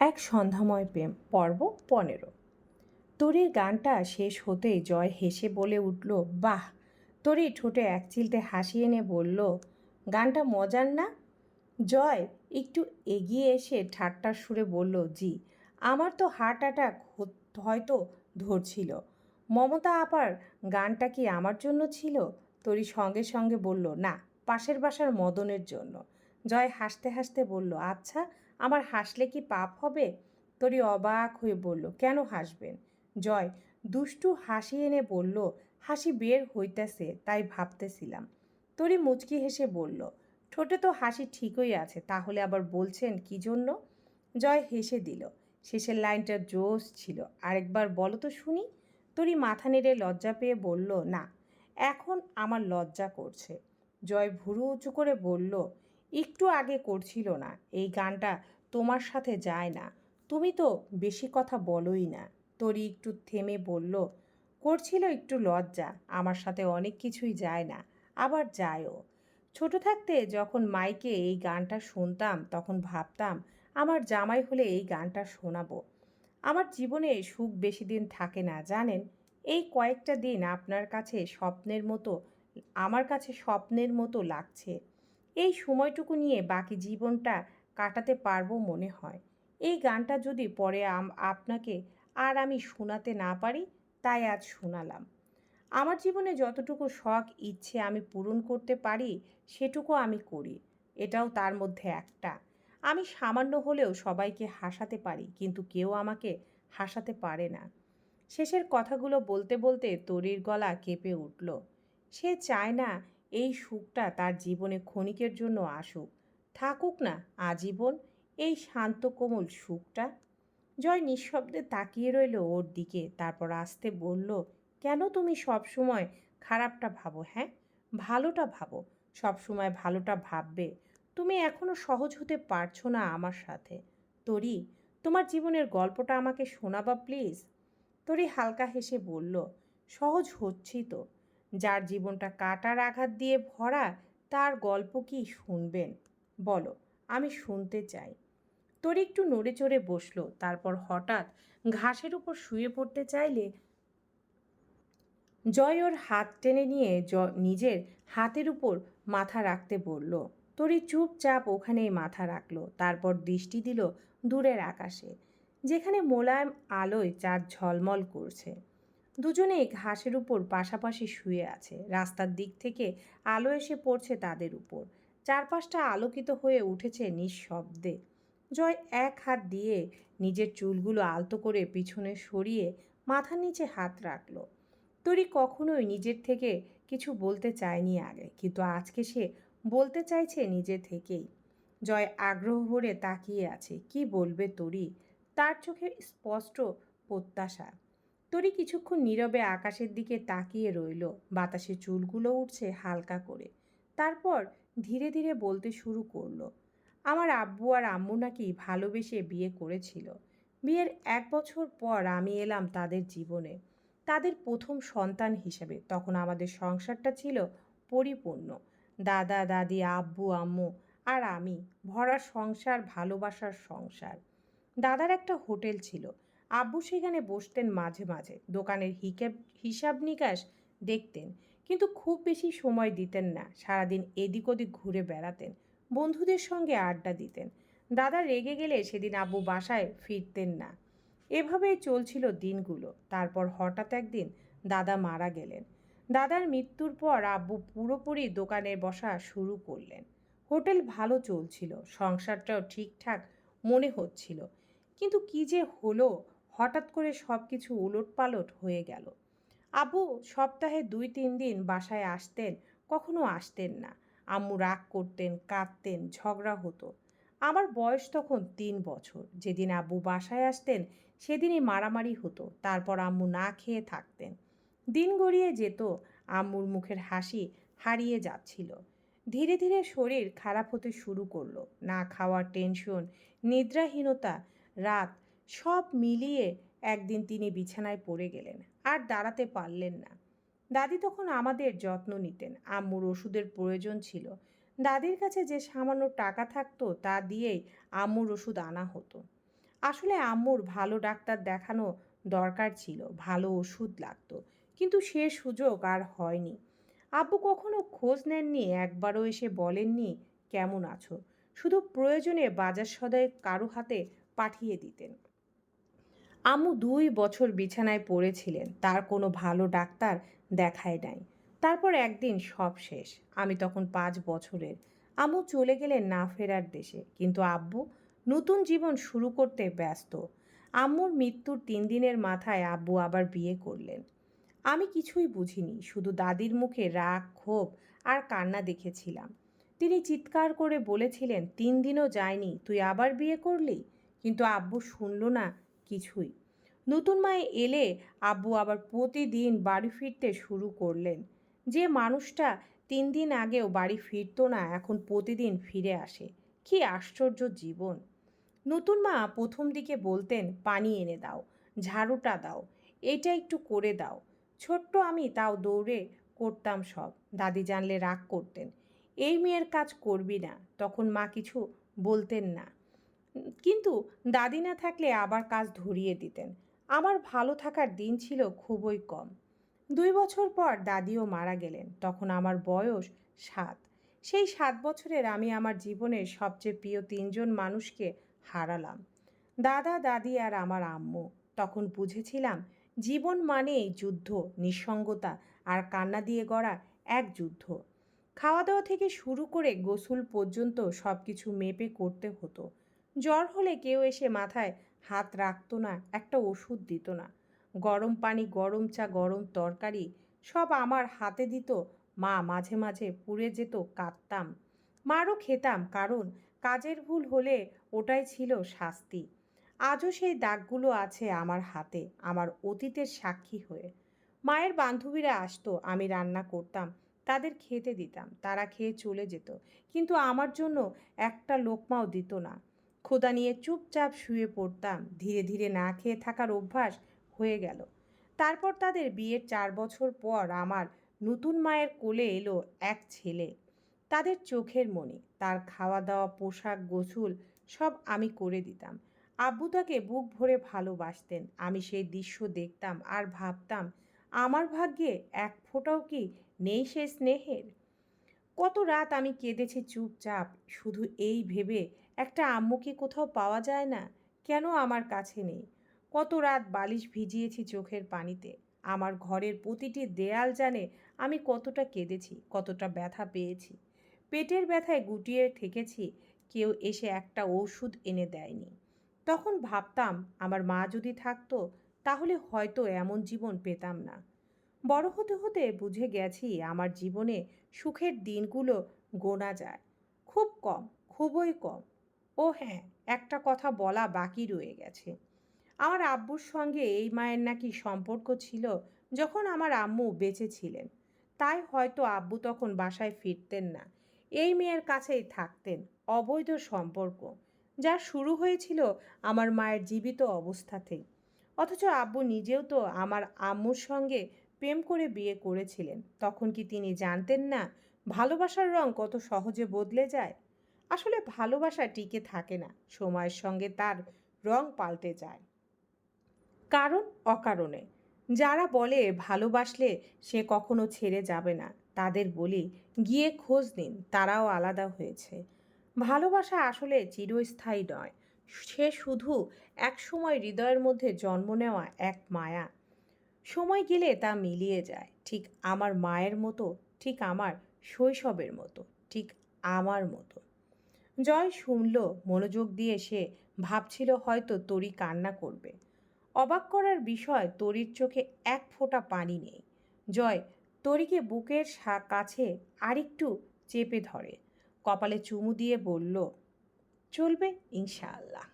এক সন্ধ্যাময় প্রেম, পর্ব পনেরো। তরির গানটা শেষ হতেই জয় হেসে বলে উঠল, বাহ তরি ঠোঁটে এক চিলতে হাসি এনে বলল, গানটা মজার না? জয় একটু এগিয়ে এসে ঠাট্টার সুরে বলল, জি, আমার তো হার্ট অ্যাটাক হয়তো ধরছিল। মমতা আপার গানটা কি আমার জন্য ছিল? তরি সঙ্গে সঙ্গে বলল, না, পাশের বাসার মদনের জন্য। জয় হাসতে হাসতে বলল আচ্ছা আমার হাসলে কি পাপ হবে? তরি অবাক হয়ে বলল, কেন হাসবেন? জয় দুষ্টু হাসি এনে বলল, হাসি বের হইতেছে, তাই ভাবতেছিলাম। তরি মুচকি হেসে বলল, ঠোঁটে তো হাসি ঠিকই আছে, তাহলে আবার বলছেন কি জন্য? জয় হেসে দিল, শেষের লাইনটা জোশ ছিল, আরেকবার বলো তো শুনি। তরি মাথা নেড়ে লজ্জা পেয়ে বলল, না, এখন আমার লজ্জা করছে। জয় ভুরু উঁচু করে বলল একটু আগে করছিল না। এই গানটা তোমার সাথে যায় না। তুমি তো বেশি কথা বলোই না। তরি একটু থেমে বলল, করছিল একটু লজ্জা, আমার সাথে অনেক কিছুই যায় না, আবার যায়ও। ছোট থাকতে যখন মাইকে এই গানটা শুনতাম, তখন ভাবতাম, আমার জামাই হলে এই গানটা শোনাবো। আমার জীবনে সুখ বেশি দিন থাকে না, জানেন? এই কয়েকটা দিন আপনার কাছে স্বপ্নের মতো, আমার কাছে স্বপ্নের মতো লাগছে। এই সময়টুকু নিয়ে বাকি জীবনটা কাটাতে পারব মনে হয়। এই গানটা যদি পরে আপনাকে আর আমি শোনাতে না পারি, তাই আজ শোনালাম। আমার জীবনে যতটুকু শখ, ইচ্ছে আমি পূরণ করতে পারি, সেটুকু আমি করি। এটাও তার মধ্যে একটা। আমি সামান্য হলেও সবাইকে হাসাতে পারি, কিন্তু কেউ আমাকে হাসাতে পারে না। শেষের কথাগুলো বলতে বলতে তরির গলা কেঁপে উঠল। সে চায় না এই সুখটা তার জীবনে ক্ষণিকের জন্য আসুক। থাকুক না আজীবন এই শান্ত কোমল সুখটা। জয় নিঃশব্দে তাকিয়ে রইল ওর দিকে, তারপর আসতে বলল, কেন তুমি সব সময় খারাপটা ভাবো হ্যাঁ? ভালোটা ভাবো সব সময় ভালোটা ভাববে। তুমি এখনও সহজ হতে পারছ না আমার সাথে। তরি, তোমার জীবনের গল্পটা আমাকে শোনাবা, প্লিজ? তরি হালকা হেসে বলল, সহজ হচ্ছি তো। যার জীবনটা কাটার আঘাত দিয়ে ভরা, তার গল্প কি শুনবেন? বলো, আমি শুনতে চাই। তোর একটু নড়ে চড়ে বসল, তারপর হঠাৎ ঘাসের উপর শুয়ে পড়তে চাইলে জয় ওর হাত টেনে নিয়ে জ, নিজের হাতের উপর মাথা রাখতে বলল। তরি চুপচাপ ওখানেই মাথা রাখল, তারপর দৃষ্টি দিল দূরের আকাশে, যেখানে মোলায়েম আলোয় চাঁদ ঝলমল করছে। দুজনেই ঘাসের উপর পাশাপাশি শুয়ে আছে। রাস্তার দিক থেকে আলো এসে পড়ছে তাদের উপর। চারপাশটা আলোকিত হয়ে উঠেছে নিঃশব্দে। জয় এক হাত দিয়ে নিজের চুলগুলো আলতো করে পিছনে সরিয়ে মাথার নিচে হাত রাখল। তরি কখনোই নিজের থেকে কিছু বলতে চায়নি আগে, কিন্তু আজকে সে বলতে চাইছে নিজে থেকেই। জয় আগ্রহ ভরে তাকিয়ে আছে, কি বলবে তরি? তার চোখে স্পষ্ট প্রত্যাশা। তরি কিছুক্ষণ নীরবে আকাশের দিকে তাকিয়ে রইল। বাতাসে চুলগুলো উঠছে হালকা করে। তারপর ধীরে ধীরে বলতে শুরু করল, আমার আব্বু আর আম্মু নাকি ভালোবেসে বিয়ে করেছিল। বিয়ের এক বছর পর আমি এলাম তাদের জীবনে। তাদের প্রথম সন্তান হিসেবে। তখন আমাদের সংসারটা ছিল পরিপূর্ণ। দাদা, দাদি, আব্বু, আম্মু আর আমি। ভরা সংসার, ভালোবাসার সংসার। দাদার একটা হোটেল ছিল। আব্বু সেখানে বসতেন মাঝে মাঝে। দোকানের হিকেব হিসাব নিকাশ দেখতেন, কিন্তু খুব বেশি সময় দিতেন না। সারাদিন এদিক ওদিক ঘুরে বেড়াতেন, বন্ধুদের সঙ্গে আড্ডা দিতেন। দাদা রেগে গেলে সেদিন আব্বু বাসায় ফিরতেন না। এভাবেই চলছিল দিনগুলো। তারপর হঠাৎ একদিন দাদা মারা গেলেন। দাদার মৃত্যুর পর আব্বু পুরোপুরি দোকানে বসা শুরু করলেন। হোটেল ভালো চলছিল, সংসারটাও ঠিকঠাক মনে হচ্ছিল। কিন্তু কি যে হলো হঠাৎ করে সব কিছু উলট পালট হয়ে গেল। আবু সপ্তাহে দুই, তিন দিন বাসায় আসতেন, কখনো আসতেন না। আম্মু রাগ করতেন, কাঁদতেন, ঝগড়া হতো। আমার বয়স তখন তিন বছর। যেদিন আব্বু বাসায় আসতেন, সেদিনই মারামারি হতো। তারপর আম্মু না খেয়ে থাকতেন। দিন গড়িয়ে যেত, আম্মুর মুখের হাসি হারিয়ে যাচ্ছিল। ধীরে ধীরে শরীর খারাপ হতে শুরু করল। না খাওয়ার টেনশন, নিদ্রাহীনতা, রাত সব মিলিয়ে একদিন তিনি বিছানায় পড়ে গেলেন, আর দাঁড়াতে পারলেন না। দাদি তখন আমাদের যত্ন নিতেন, আম্মুর ওষুধের প্রয়োজন ছিল। দাদির কাছে যে সামান্য টাকা থাকতো, তা দিয়েই আম্মুর ওষুধ আনা হতো। আসলে আম্মুর ভালো ডাক্তার দেখানো দরকার ছিল, ভালো ওষুধ লাগতো, কিন্তু সে সুযোগ আর হয়নি। আব্বু কখনো খোঁজ নেননি, একবারও এসে বলেননি, কেমন আছো? শুধু প্রয়োজনে বাজার সদাই কারও হাতে পাঠিয়ে দিতেন। আম্মু দুই বছর বিছানায় পড়েছিলেন, তার কোনো ভালো ডাক্তার দেখায় নাই। তারপর একদিন সব শেষ, আমি তখন পাঁচ বছরের। আম্মু চলে গেলেন না ফেরার দেশে, কিন্তু আব্বু নতুন জীবন শুরু করতে ব্যস্ত। আম্মুর মৃত্যুর তিন দিনের মাথায় আব্বু আবার বিয়ে করলেন। আমি কিছুই বুঝিনি, শুধু দাদির মুখে রাগ, ক্ষোভ আর কান্না দেখেছিলাম। তিনি চিৎকার করে বলেছিলেন, তিন দিনও যায়নি, তুই আবার বিয়ে করলি? কিন্তু আব্বু শুনল না কিছুই। নতুন মায়ে এলে আব্বু আবার প্রতিদিন বাড়ি ফিরতে শুরু করলেন। যে মানুষটা তিন দিন আগেও বাড়ি ফিরতো না, এখন প্রতিদিন ফিরে আসে। কি আশ্চর্য জীবন। নতুন মা প্রথম দিকে বলতেন, পানি এনে দাও, ঝাড়ুটা দাও, এটা একটু করে দাও। ছোট্ট আমি তাও দৌড়ে করতাম সব। দাদি জানলে রাগ করতেন, এই মেয়ের কাজ করবি না। তখন মা কিছু বলতেন না। কিন্তু দাদি না থাকলে আবার কাজ ধরিয়ে দিতেন। আমার ভালো থাকার দিন ছিল খুবই কম। দুই বছর পর দাদিও মারা গেলেন, তখন আমার বয়স সাত। সেই সাত বছরের আমি আমার জীবনের সবচেয়ে প্রিয় তিনজন মানুষকে হারালাম। দাদা, দাদি আর আমার আম্মু। তখন বুঝেছিলাম, জীবন মানেই যুদ্ধ, নিঃসঙ্গতা আর কান্না দিয়ে গড়া এক যুদ্ধ। খাওয়া দাওয়া থেকে শুরু করে গোসল পর্যন্ত সব কিছু মেপে করতে হতো। জ্বর হলে কেউ এসে মাথায় হাত রাখতো না, একটা ওষুধ দিত না। গরম পানি, গরম চা, গরম তরকারি সব আমার হাতে দিত। মা মাঝে মাঝে পুড়ে যেত, কাঁদতাম। মারও খেতাম, কারণ কাজের ভুল হলে ওটাই ছিল শাস্তি। আজও সেই দাগগুলো আছে আমার হাতে, আমার অতীতের সাক্ষী হয়ে। মায়ের বান্ধবীরা আসতো, আমি রান্না করতাম, তাদের খেতে দিতাম, তারা খেয়ে চলে যেত। কিন্তু আমার জন্য একটা লোকমাও দিত না। ক্ষুদা নিয়ে চুপচাপ শুয়ে পড়তাম। ধীরে ধীরে না খেয়ে থাকার অভ্যাস হয়ে গেল। তারপর তাদের বিয়ের চার বছর পর আমার নতুন মায়ের কোলে এলো এক ছেলে। তাদের চোখের মণি তার খাওয়া দাওয়া পোশাক, গোসল সব আমি করে দিতাম। আব্বু তাকে বুক ভরে ভালোবাসতেন। আমি সেই দৃশ্য দেখতাম আর ভাবতাম, আমার ভাগ্যে এক ফোঁটাও কি নেই সে স্নেহের? কত রাত আমি কেঁদেছি চুপচাপ। শুধু এই ভেবে একটা আম্মু কি কোথাও পাওয়া যায় না? কেন আমার কাছে নেই? কত রাত বালিশ ভিজিয়েছি চোখের পানিতে। আমার ঘরের প্রতিটি দেয়াল জানে আমি কতটা কেঁদেছি, কতটা ব্যথা পেয়েছি। পেটের ব্যথায় গুটিয়ে থেকেছি কেউ এসে একটা ওষুধ এনে দেয়নি। তখন ভাবতাম, আমার মা যদি থাকতো, তাহলে হয়তো এমন জীবন পেতাম না। বড় হতে হতে বুঝে গেছি, আমার জীবনে সুখের দিনগুলো গোনা যায়। খুব কম, খুবই কম। ও হ্যাঁ একটা কথা বলা বাকি রয়ে গেছে। আমার আব্বুর সঙ্গে এই মায়ের নাকি সম্পর্ক ছিল যখন আমার আম্মু বেঁচে ছিলেন। তাই হয়তো আব্বু তখন বাসায় ফিরতেন না। এই মেয়ের কাছেই থাকতেন, অবৈধ সম্পর্ক, যা শুরু হয়েছিল আমার মায়ের জীবিত অবস্থাতেই। অথচ আব্বু নিজেও তো আমার আম্মুর সঙ্গে প্রেম করে বিয়ে করেছিলেন। তখন কি তিনি জানতেন না ভালোবাসার রং কত সহজে বদলে যায়? আসলে ভালোবাসা টিকে থাকে না, সময়ের সঙ্গে তার রং পাল্টে যায়। কারণ অকারণে। যারা বলে ভালোবাসলে সে কখনো ছেড়ে যাবে না, তাদের বলি, গিয়ে খোঁজ নিন, তারাও আলাদা হয়েছে। ভালোবাসা আসলে চিরস্থায়ী নয়, সে শুধু এক সময় হৃদয়ের মধ্যে জন্ম নেওয়া এক মায়া। সময় গেলে তা মিলিয়ে যায়, ঠিক আমার মায়ের মতো, ঠিক আমার শৈশবের মতো, ঠিক আমার মতো। জয় শুনল, মনোযোগ দিয়ে সে ভাবছিল হয়তো তরি কান্না করবে। অবাক করার বিষয়, তরির চোখে এক ফোঁটা পানি নেই। জয় তরিকে বুকের কাছে আরেকটু চেপে ধরে। কপালে চুমু দিয়ে বলল, চলবে ইনশাআল্লাহ।